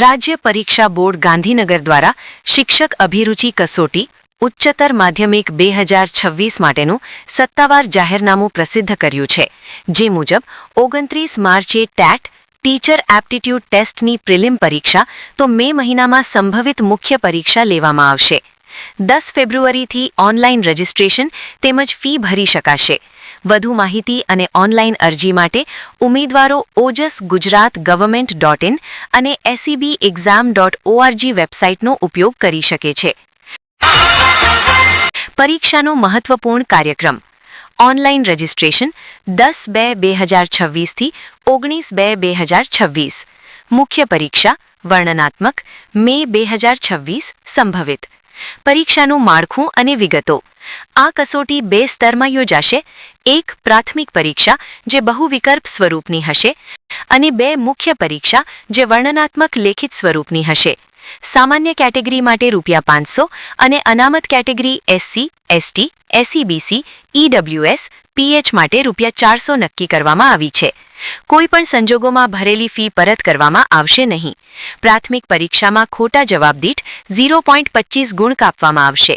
રાજ્ય પરીક્ષા બોર્ડ ગાંધીનગર દ્વારા શિક્ષક અભિરુચિ કસોટી, ઉચ્ચતર માધ્યમિક બે હજાર છવ્વીસ માટેનું સત્તાવાર જાહેરનામું પ્રસિદ્ધ કર્યું છે, જે મુજબ ઓગણત્રીસ માર્ચે ટેટ, ટીચર એપ્ટિટ્યૂડ ટેસ્ટની પ્રિલિમ પરીક્ષા તો મે મહિનામાં સંભવિત મુખ્ય પરીક્ષા લેવામાં આવશે. દસ ફેબ્રુઆરીથી ઓનલાઈન રજિસ્ટ્રેશન તેમજ ફી ભરી શકાશે. વધુ માહિતી અને ઓનલાઈન અરજી માટે ઉમેદવારો Ojas Gujarat government dot in અને એસઈબી એક્ઝામ ડોટ ઓઆરજી વેબસાઇટનો ઉપયોગ કરી શકે છે. પરીક્ષાનો મહત્વપૂર્ણ કાર્યક્રમ. ઓનલાઈન રજિસ્ટ્રેશન દસ બે બે હજાર છવ્વીસથી ઓગણીસ બે બે હજાર છવ્વીસ. મુખ્ય પરીક્ષા વર્ણનાત્મક મે બે હજાર છવ્વીસ સંભવિત. પરીક્ષાનું માળખું અને વિગતો. આ કસોટી બે સ્તરમાં યોજાશે. એક પ્રાથમિક પરીક્ષા, જે બહુવિકલ્પ સ્વરૂપની હશે, અને બે મુખ્ય પરીક્ષા, જે વર્ણનાત્મક લેખિત સ્વરૂપની હશે. સામાન્ય કેટેગરી માટે રૂપિયા પાંચસો અને અનામત category SC ST SCBC EWS PH માટે રૂપિયા ચારસો નક્કી કરવામાં આવી છે. કોઈપણ સંજોગોમાં ભરેલી ફી પરત કરવામાં આવશે નહીં. પ્રાથમિક પરીક્ષામાં ખોટા જવાબ દીઠ ઝીરો પોઈન્ટ પચીસ ગુણ કાપવામાં આવશે.